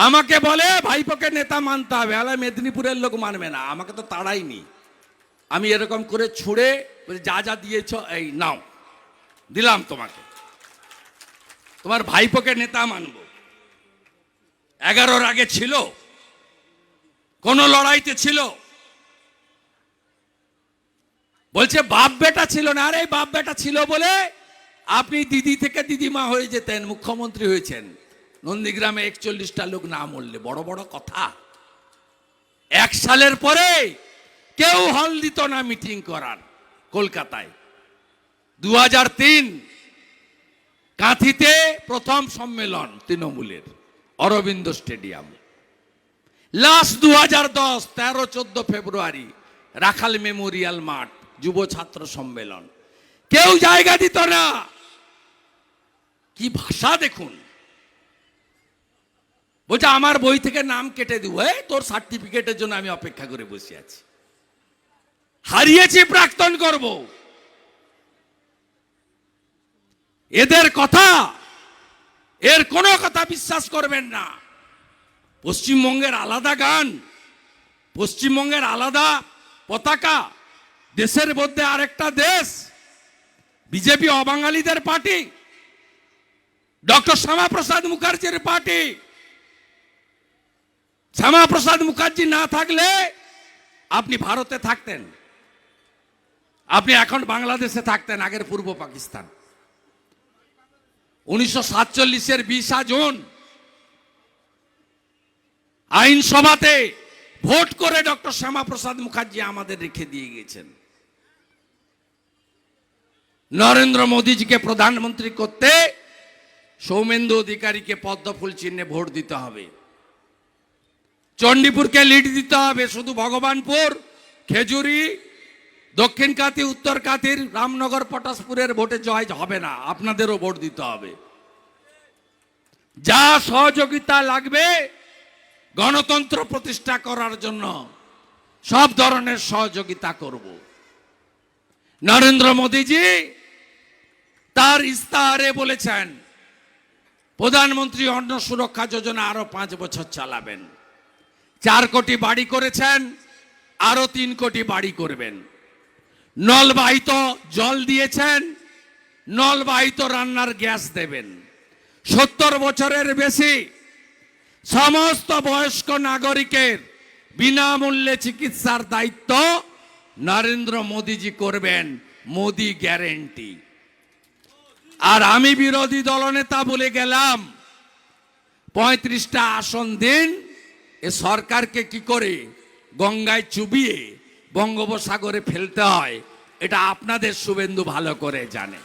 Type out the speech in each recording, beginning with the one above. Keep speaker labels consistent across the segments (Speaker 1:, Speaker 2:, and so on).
Speaker 1: আমাকে বলে, ভাইপোকে নেতা মানতে হবে। আলা মেদিনীপুরের লোক মানবে না। আমাকে তো তাড়াইনি। আমি এরকম করে ছুঁড়ে যা যা দিয়েছ, এই নাও। দিলাম তোমাকে। তোমার ভাইপোকে নেতা মানব। এগারোর আগে ছিল। কোন লড়াইতে ছিল। বলছে, বাপ বেটা ছিল না। আরে, বাপ বেটা ছিল বলে আপনি দিদি থেকে দিদিমা হয়ে যেতেন, মুখ্যমন্ত্রী হয়েছেন। নন্দীগ্রামে একচল্লিশটা লোক না মরলে, বড় বড় কথা। এক সালের পরে কেউ হল দিত না মিটিং করার কলকাতায়। দু হাজার তিন কাঁথিতে প্রথম সম্মেলন তৃণমূলের, অরবিন্দ স্টেডিয়াম। লাস্ট দু হাজার দশ তেরো চোদ্দ ফেব্রুয়ারি, রাখাল মেমোরিয়াল মাঠ, যুব ছাত্র সম্মেলন। কেউ জায়গা দিত না। কি ভাষা দেখুন। বলছে, আমার বই থেকে নাম কেটে দিব। এই তোর সার্টিফিকেটের জন্য আমি অপেক্ষা করে বসে আছি। হারিয়েছি, প্রাক্তন করব। এদের কথা, এর কোনো কথা বিশ্বাস করবেন না। পশ্চিমবঙ্গের আলাদা গান, পশ্চিমবঙ্গের আলাদা পতাকা, দেশের মধ্যে আরেকটা দেশ, বিজেপি অবাঙালিদের পার্টি, ডক্টর শ্যামাপ্রসাদ মুখার্জির পার্টি শ্যামাপ্রসাদ মুখার্জি না থাকলে আপনি ভারতে থাকতেন। আপনি এখন বাংলাদেশে থাকতেন, আগের পূর্ব পাকিস্তান। উনিশশো সাতচল্লিশের বিশা জুন আইনসভাতে ভোট করে ডক্টর শ্যামাপ্রসাদ মুখার্জি আমাদের রেখে দিয়ে গেছেন নরেন্দ্র মোদীজিকে প্রধানমন্ত্রী করতে সৌমেন্দু অধিকারীকে পদ্মফুল চিহ্নে ভোট দিতে হবে। চণ্ডীপুরকে লিড দিতে হবে শুধু ভগবানপুর, খেজুরি, দক্ষিণ কাতি উত্তর কাতির রামনগর, পটাশপুরের ভোটে জয় হবে না, আপনাদেরও ভোট দিতে হবে। যা সহযোগিতা লাগবে গণতন্ত্র প্রতিষ্ঠা করার জন্য সব ধরনের সহযোগিতা করব। নরেন্দ্র মোদীজি তার ইস্তাহারে বলেছেন, প্রধানমন্ত্রী অন্ন সুরক্ষা যোজনা আরও পাঁচ বছর চালাবেন। চার কোটি বাড়ি করেছেন, আরও তিন কোটি বাড়ি করবেন। নলবাহিত জল দিয়েছেন নলবাহিত রান্নার গ্যাস দেবেন। সত্তর বছরের বেশি সমস্ত বয়স্ক নাগরিকের বিনামূল্যে চিকিৎসার দায়িত্ব নরেন্দ্র মোদীজি করবেন, মোদি গ্যারেন্টি। আর আমি বিরোধী দলনেতা বলে গেলাম, পঁয়ত্রিশটা আসন দিন এ সরকারকে কি করে গঙ্গায় চুবিয়ে বঙ্গোপসাগরে ফেলতে হয়, এটা আপনাদের শুভেন্দু ভালো করে জানে।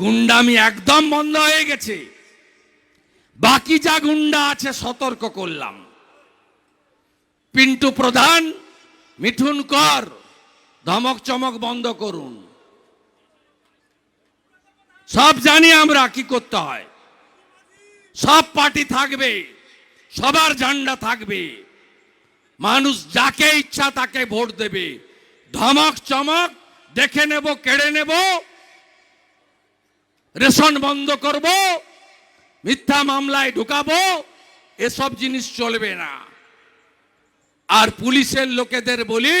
Speaker 1: গুন্ডামি একদম বন্ধ হয়ে গেছে। বাকি যা গুন্ডা আছে সতর্ক করলাম। পিন্টু প্রধান, মিঠুন কর, ধমক চমক বন্ধ করুন। সব জানি আমরা কি করতে হয়। সব পার্টি থাকবে, সবার ঝান্ডা থাকবে। মানুষ যাকে ইচ্ছা তাকে ভোট দেবে। ধমক, চমক, দেখে নেব, কেড়ে নেব, রেশন বন্ধ করব, মিথ্যা মামলায় ঢুকাবো, এসব জিনিস চলবে না। আর পুলিশের লোকেদের বলি,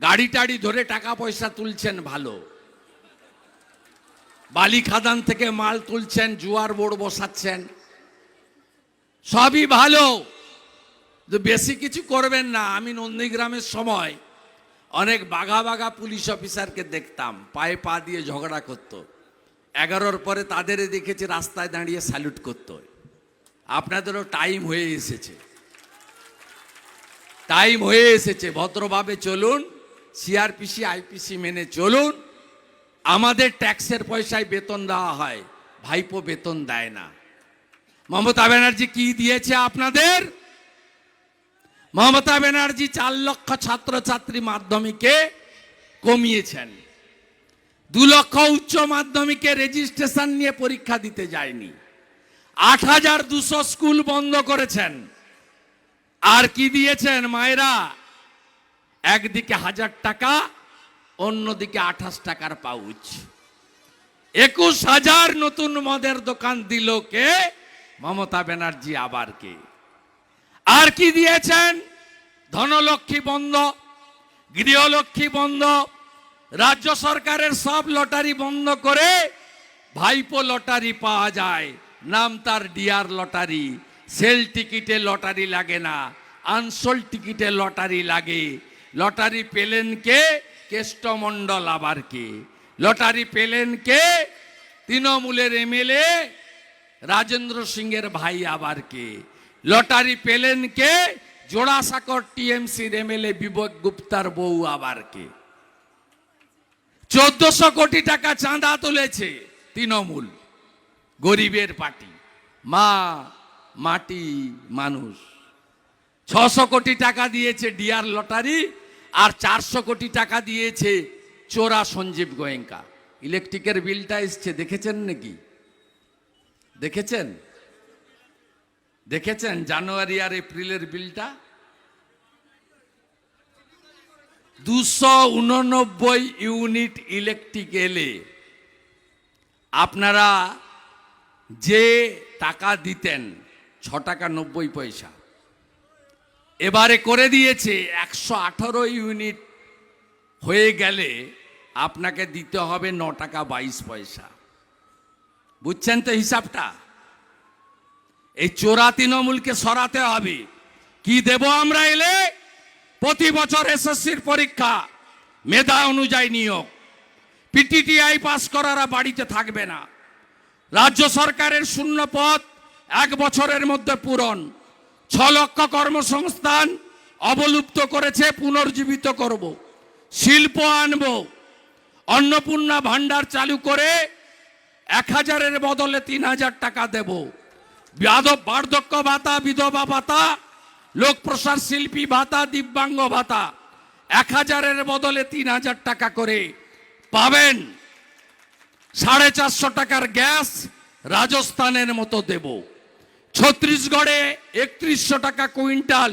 Speaker 1: গাড়ি টাড়ি ধরে টাকা পয়সা তুলছেন ভালো। বালি খাদান থেকে মাল তুলছেন, জুয়ার বোর্ড বসাচ্ছেন। সবই ভালো বেশি কিছু করবেন না। আমি নন্দীগ্রামের সময় অনেক বাঘা বাঘা পুলিশ অফিসারকে দেখতাম, পায়ে পা দিয়ে ঝগড়া করতো। এগারোর পরে তাদের দেখেছি রাস্তায় দাঁড়িয়ে স্যালুট করতো। আপনাদেরও টাইম হয়ে এসেছে। টাইম হয়ে এসেছে। ভদ্রভাবে চলুন সিআরপিসি আইপিসি মেনে চলুন। আমাদের ট্যাক্সের পয়সায় বেতন দেওয়া হয়, ভাইপো বেতন দেয় না। মমতা ব্যানার্জি কি দিয়েছে আপনাদের? মমতা ব্যানার্জি চার লক্ষ ছাত্রছাত্রী মাধ্যমিকে কমিয়েছেন। দু লক্ষ উচ্চ মাধ্যমিকে রেজিস্ট্রেশন নিয়ে পরীক্ষা দিতে যায়নি। আট হাজার দুশো স্কুল বন্ধ করেছেন। আর কি দিয়েছেন মায়েরা? একদিকে হাজার টাকা অন্যদিকে আঠাশ টাকার পাউচ। একুশ হাজার নতুন মদের দোকান দিল কে? মমতা ব্যানার্জি আবার কে? আর কি দিয়েছেন? ধনলক্ষ্মী বন্ধ, গৃহলক্ষ্মী বন্ধ, রাজ্য সরকারের সব লটারি বন্ধ করে ভাইপো লটারি পাওয়া যায়। নাম তার ডিয়ার লটারি। সেল টিকিটে লটারি লাগে না, আনসোল টিকিটে লটারি লাগে। লটারি পেলেন কে? কেষ্টমণ্ডল আবার কে? লটারি পেলেন কে? তৃণমূলের এমএলএ রাজেন্দ্র সিংয়ের ভাই আবার কে? লটারি পেলেন কে? জোড়াসাঁকর টিএমসির এমএলএ বিবেক গুপ্তার বউ আবার কে? চোদ্দশো কোটি টাকা চাঁদা তুলেছে তৃণমূল, গরিবের পার্টি, মা মাটি মানুষ। ছশো কোটি টাকা দিয়েছে ডিয়ার লটারি আর চারশো কোটি টাকা দিয়েছে চোরা সঞ্জীব গোয়েঙ্কা। ইলেকট্রিকের বিলটা এসছে, দেখেছেন নাকি? দেখেছেন? দেখেছেন জানুয়ারি আর এপ্রিলের বিলটা? দুশো উননব্বই ইউনিট ইলেকট্রিক এলে আপনারা যে টাকা দিতেন, ছ টাকা নব্বই পয়সা এবারে করে দিয়েছে, একশো আঠারো ইউনিট হয়ে গেলে আপনাকে দিতে হবে ন টাকা বাইশ পয়সা। বুঝছেন তো হিসাবটা? এই চোরা তৃণমূলকে সরাতে হবে। কি দেব আমরা এলে? প্রতি বছর এসএসসির পরীক্ষা, মেধা অনুযায়ী নিয়োগ। পিটিটিআই পাস করারা বাড়িতে থাকবে না। রাজ্য সরকারের শূন্য পথ এক বছরের মধ্যে পূরণ। ছ লক্ষ কর্মসংস্থান অবলুপ্ত করেছে, পুনর্জীবিত করব। শিল্প আনব। অন্নপূর্ণা ভান্ডার চালু করে এক হাজারের বদলে তিন হাজার টাকা দেব। বার্ধক্য ভাতা, বিধবা ভাতা লোক প্রসার শিল্পী ভাতা, দিব্যাঙ্গ ভাতা এক হাজারের বদলে তিন হাজার টাকা করে পাবেন। সাড়ে চারশো টাকার গ্যাস রাজস্থানের মতো দেব। ছত্রিশগড়ে একত্রিশশো টাকা কুইন্টাল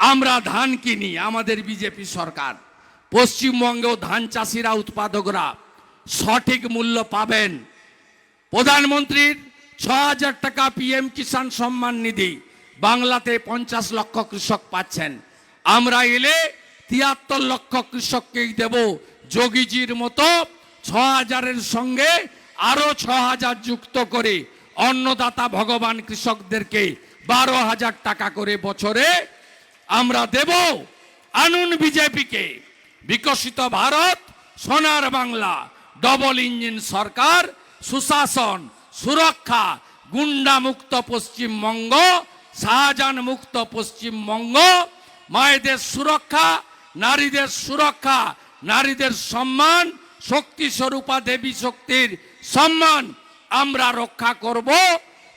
Speaker 1: আমরা ধান কিনি, আমাদের বিজেপি সরকার। পশ্চিমবঙ্গেও ধান চাষিরা, উৎপাদকরা সঠিক মূল্য পাবেন। প্রধানমন্ত্রীর ছ হাজার টাকা পিএম কিষাণ সম্মান নিধি, বাংলাতে পঞ্চাশ লক্ষ কৃষক পাচ্ছেন। আমরা এলে তিয়াত্তর লক্ষ কৃষককেই দেব। যোগীজির মতো ছ হাজারের সঙ্গে আরও ছ হাজার যুক্ত করে অন্নদাতা ভগবান কৃষকদেরকে বারো হাজার টাকা করে বছরে আমরা দেব আনুন বিজেপিকে। বিকশিত ভারত, সোনার বাংলা ডবল ইঞ্জিন সরকার, সুশাসন, সুরক্ষা গুন্ডা মুক্ত পশ্চিমবঙ্গ শাহজাহান মুক্ত পশ্চিমবঙ্গ, মায়েদের সুরক্ষা, নারীদের সুরক্ষা, নারীদের সম্মান, শক্তি স্বরূপা দেবী শক্তির সম্মান আমরা রক্ষা করব।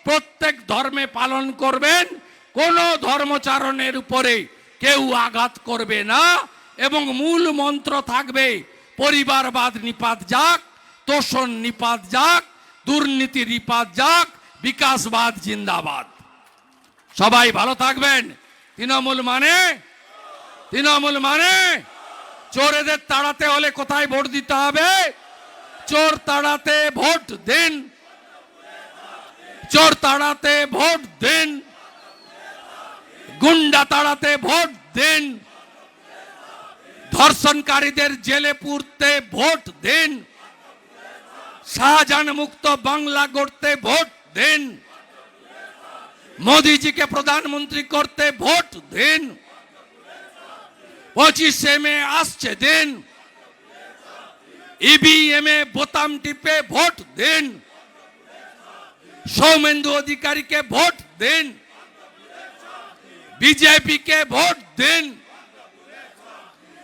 Speaker 1: প্রত্যেক ধর্মে পালন করবেন। কোন ধর্মচারণের উপরে কেউ আঘাত করবে না এবং মূল মন্ত্র থাকবে, পরিবারবাদ নিপাত যাক, তোষণ নিপাত যাক, দুর্নীতি নিপাত যাক, বিকাশবাদ জিন্দাবাদ। সবাই ভালো থাকবেন। তৃণমূল মানে? তৃণমূল মানে? চোরেদের তাড়াতে হলে কোথায় ভোট দিতে হবে? চোর তাড়াতে ভোট দিন। চোর তাড়াতে ভোট দিন। গুন্ডা তাড়াতে ভোট দিন। ধর্ষণকারীদের জেলে পুরতে ভোট দিন। শাহজাহান মুক্ত বাংলা গড়তে ভোট দিন। মোদিজিকে প্রধানমন্ত্রী করতে ভোট দিন। পঁচিশে মে আসছে দিন। ইভিএম এ বোতাম টিপে ভোট দিন। সৌমেন্দু অধিকারীকে ভোট দিন। বিজেপিকে ভোট দিন।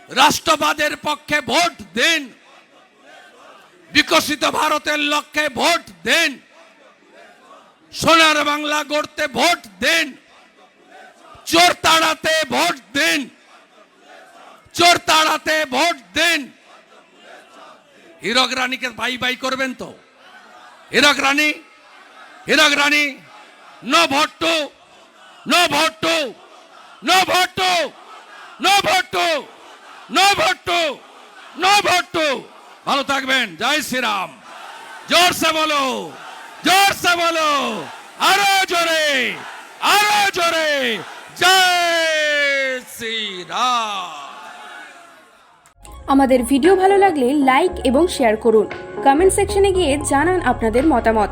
Speaker 1: রাষ্ট্রবাদের পক্ষে ভোট দিন। বিকশিত ভারতের লক্ষ্যে ভোট দিন। সোনার বাংলা গড়তে ভোট দিন। চোর তাড়াতে ভোট দিন। চোর তাড়াতে ভোট দিন। হীরক রানীকে বাই বাই করবেন তো? Hirak Rani? Hirak Rani, no vote to no vote to no ভট্টু, no vote no no ভালো থাকবেন, জয় শ্রীরাম। জোরসে বলো জোরসে বলো, আরও জোরে আরও জোরে, জয় শ্রীরাম।
Speaker 2: আমাদের ভিডিও ভালো লাগলে লাইক এবং শেয়ার করুন। কমেন্ট সেকশনে গিয়ে জানান আপনাদের মতামত।